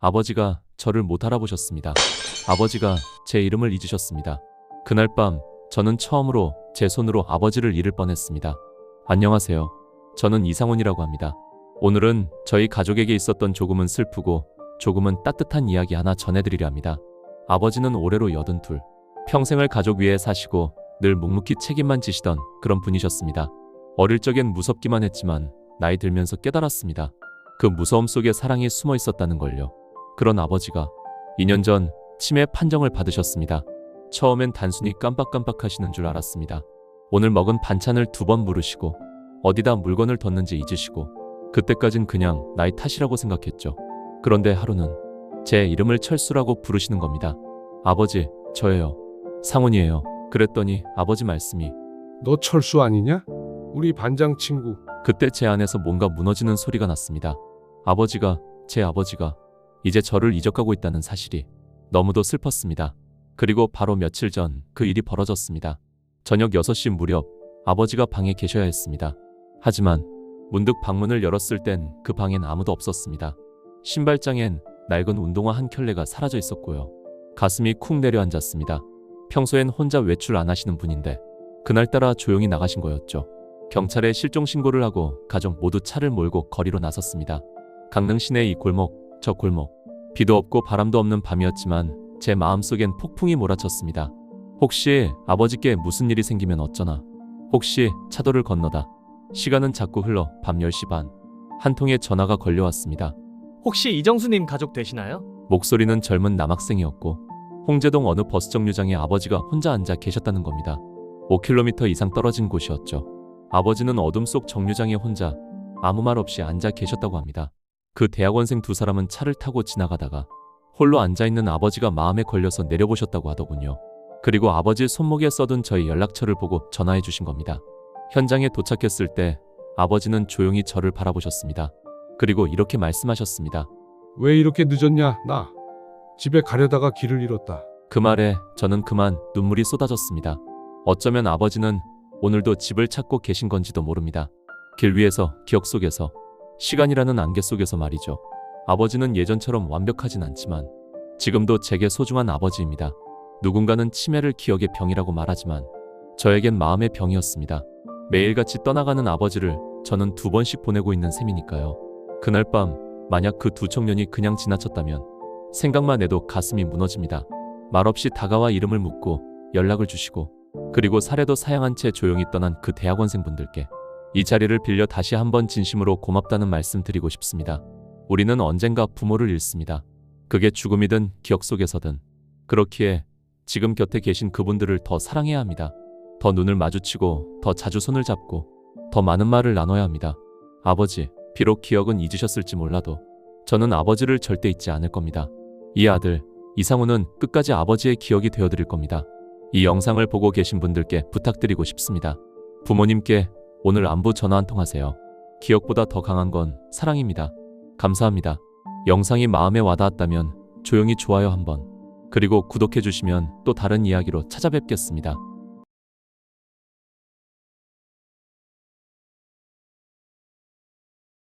아버지가 저를 못 알아보셨습니다. 아버지가 제 이름을 잊으셨습니다. 그날 밤 저는 처음으로 제 손으로 아버지를 잃을 뻔했습니다. 안녕하세요. 저는 이상훈이라고 합니다. 오늘은 저희 가족에게 있었던 조금은 슬프고 조금은 따뜻한 이야기 하나 전해드리려 합니다. 아버지는 올해로 여든 둘. 평생을 가족 위에 사시고 늘 묵묵히 책임만 지시던 그런 분이셨습니다. 어릴 적엔 무섭기만 했지만 나이 들면서 깨달았습니다. 그 무서움 속에 사랑이 숨어 있었다는 걸요. 그런 아버지가 2년 전 치매 판정을 받으셨습니다. 처음엔 단순히 깜빡깜빡 하시는 줄 알았습니다. 오늘 먹은 반찬을 두 번 물으시고 어디다 물건을 뒀는지 잊으시고 그때까진 그냥 나이 탓이라고 생각했죠. 그런데 하루는 제 이름을 철수라고 부르시는 겁니다. 아버지, 저예요. 상훈이에요. 그랬더니 아버지 말씀이 너 철수 아니냐? 우리 반장 친구. 그때 제 안에서 뭔가 무너지는 소리가 났습니다. 아버지가, 제 아버지가 이제 저를 잊어가고 있다는 사실이 너무도 슬펐습니다. 그리고 바로 며칠 전 그 일이 벌어졌습니다. 저녁 6시 무렵 아버지가 방에 계셔야 했습니다. 하지만 문득 방문을 열었을 땐 그 방엔 아무도 없었습니다. 신발장엔 낡은 운동화 한 켤레가 사라져 있었고요. 가슴이 쿵 내려앉았습니다. 평소엔 혼자 외출 안 하시는 분인데 그날따라 조용히 나가신 거였죠. 경찰에 실종 신고를 하고 가족 모두 차를 몰고 거리로 나섰습니다. 강릉 시내 이 골목, 저 골목. 비도 없고 바람도 없는 밤이었지만 제 마음속엔 폭풍이 몰아쳤습니다. 혹시 아버지께 무슨 일이 생기면 어쩌나? 혹시 차도를 건너다. 시간은 자꾸 흘러 밤 10시 반. 한 통의 전화가 걸려왔습니다. 혹시 이정수님 가족 되시나요? 목소리는 젊은 남학생이었고 홍제동 어느 버스 정류장에 아버지가 혼자 앉아 계셨다는 겁니다. 5km 이상 떨어진 곳이었죠. 아버지는 어둠 속 정류장에 혼자 아무 말 없이 앉아 계셨다고 합니다. 그 대학원생 두 사람은 차를 타고 지나가다가 홀로 앉아 있는 아버지가 마음에 걸려서 내려보셨다고 하더군요. 그리고 아버지 손목에 써둔 저희 연락처를 보고 전화해 주신 겁니다. 현장에 도착했을 때 아버지는 조용히 저를 바라보셨습니다. 그리고 이렇게 말씀하셨습니다. 왜 이렇게 늦었냐? 나 집에 가려다가 길을 잃었다. 그 말에 저는 그만 눈물이 쏟아졌습니다. 어쩌면 아버지는 오늘도 집을 찾고 계신 건지도 모릅니다. 길 위에서, 기억 속에서, 시간이라는 안개 속에서 말이죠. 아버지는 예전처럼 완벽하진 않지만 지금도 제게 소중한 아버지입니다. 누군가는 치매를 기억의 병이라고 말하지만 저에겐 마음의 병이었습니다. 매일같이 떠나가는 아버지를 저는 두 번씩 보내고 있는 셈이니까요. 그날 밤 만약 그 두 청년이 그냥 지나쳤다면 생각만 해도 가슴이 무너집니다. 말없이 다가와 이름을 묻고 연락을 주시고 그리고 사례도 사양한 채 조용히 떠난 그 대학원생분들께 이 자리를 빌려 다시 한번 진심으로 고맙다는 말씀 드리고 싶습니다. 우리는 언젠가 부모를 잃습니다. 그게 죽음이든 기억 속에서든 그렇기에 지금 곁에 계신 그분들을 더 사랑해야 합니다. 더 눈을 마주치고 더 자주 손을 잡고 더 많은 말을 나눠야 합니다. 아버지, 비록 기억은 잊으셨을지 몰라도 저는 아버지를 절대 잊지 않을 겁니다. 이 아들, 이상우는 끝까지 아버지의 기억이 되어드릴 겁니다. 이 영상을 보고 계신 분들께 부탁드리고 싶습니다. 부모님께 오늘 안부 전화 한 통 하세요. 기억보다 더 강한 건 사랑입니다. 감사합니다. 영상이 마음에 와닿았다면 조용히 좋아요 한번, 그리고 구독해주시면 또 다른 이야기로 찾아뵙겠습니다.